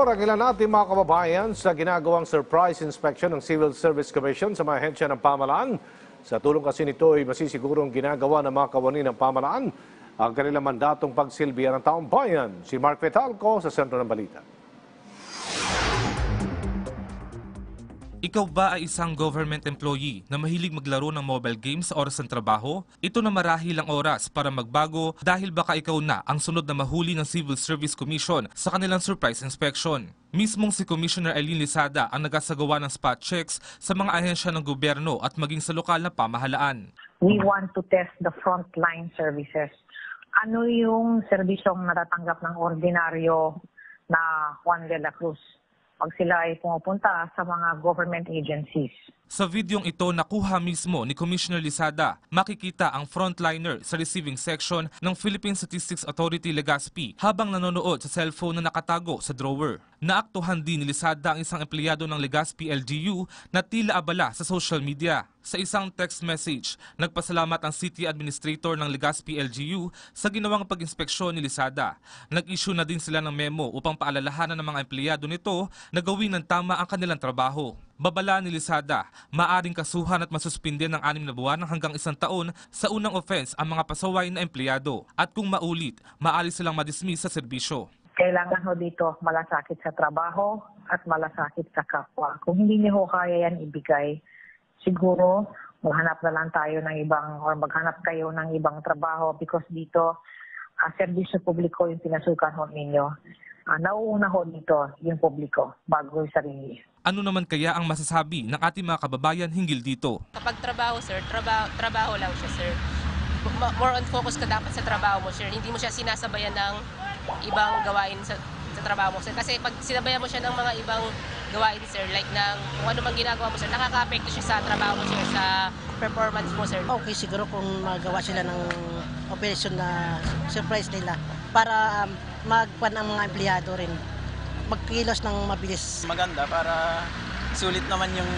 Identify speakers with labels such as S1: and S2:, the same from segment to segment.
S1: Pabor ang ilan natin mga kababayan sa ginagawang surprise inspection ng Civil Service Commission sa mga ahensya ng pamalaan. Sa tulong kasi nito ay masisigurong ginagawa ng mga kawani ng pamalaan ang kanilang mandatong pagsilbihan ng taong bayan. Si Mark Fetalco sa sentro ng balita.
S2: Ikaw ba ay isang government employee na mahilig maglaro ng mobile games sa oras ng trabaho? Ito na marahil ang oras para magbago dahil baka ikaw na ang sunod na mahuli ng Civil Service Commission sa kanilang surprise inspection. Mismong si Commissioner Eileen Lisada ang nagasagawa ng spot checks sa mga ahensya ng gobyerno at maging sa lokal na pamahalaan.
S3: we want to test the frontline services. Ano yung serbisyong natatanggap ng ordinaryo na Juan de la Cruz pag sila ay pumupunta sa mga government agencies?
S2: Sa videong ito nakuha mismo ni Commissioner Lisada, makikita ang frontliner sa receiving section ng Philippine Statistics Authority Legazpi habang nanonood sa cellphone na nakatago sa drawer. Naaktuhan din ni Lisada ang isang empleyado ng Legazpi LGU na tila abala sa social media. Sa isang text message, nagpasalamat ang City Administrator ng Legazpi LGU sa ginawang pag-inspeksyon ni Lisada. Nag-issue na din sila ng memo upang paalalahanan ng mga empleyado nito na gawin ng tama ang kanilang trabaho. Babala ni Lisada, maaring kasuhan at masuspinde ng anim na buwan hanggang isang taon sa unang offense ang mga pasaway na empleyado at kung maulit, maalis silang madismiss sa serbisyo.
S3: Kailangan ho dito malasakit sa trabaho at malasakit sa kapwa. Kung hindi niyo ho kaya yan ibigay, siguro maghanap na lang tayo ng ibang or maghanap kayo ng ibang trabaho because dito uh, serbisyo publiko yung pinasukan ho ninyo. Ah, nauuna ho dito yung publiko bago yung sarili.
S2: Ano naman kaya ang masasabi ng ating mga kababayan hinggil dito?
S4: Kapag trabaho, sir, trabaho, trabaho lang siya, sir. More on focus ka dapat sa trabaho mo, sir. Hindi mo siya sinasabayan ng ibang gawain sa, sa trabaho mo, sir. Kasi pag sinabayan mo siya ng mga ibang gawain, sir, like ng kung ano mang ginagawa mo, sir, nakaka-apekto siya sa trabaho mo, sir, sa performance mo, sir.
S5: Okay siguro kung magawa sila ng operation na surprise nila para um, magpan ang mga empleyado rin magkilos ng mabilis.
S6: maganda para sulit naman yung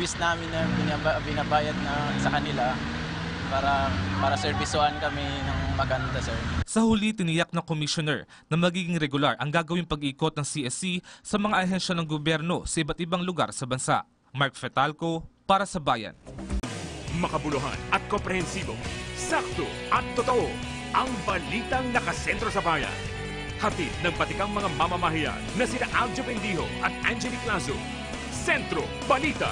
S6: wish namin na binaba, binabayad na sa kanila para para serbisuan kami ng maganda sir.
S2: Sa huli, tiniyak ng commissioner na magiging regular ang gagawing pag-ikot ng CSC sa mga ahensya ng gobyerno sa iba't ibang lugar sa bansa. Mark Fetalco, para sa Bayan.
S7: makabuluhan at komprehensibo, sakto at totoo ang balitang nakasentro sa bayan. Hatid ng batikang mga mamamahiyan na sina Aljo Pendijo at Angelique Lazo. Sentro Balita.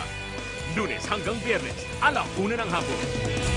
S7: Lunes hanggang Biyernes, alauna ng hapon.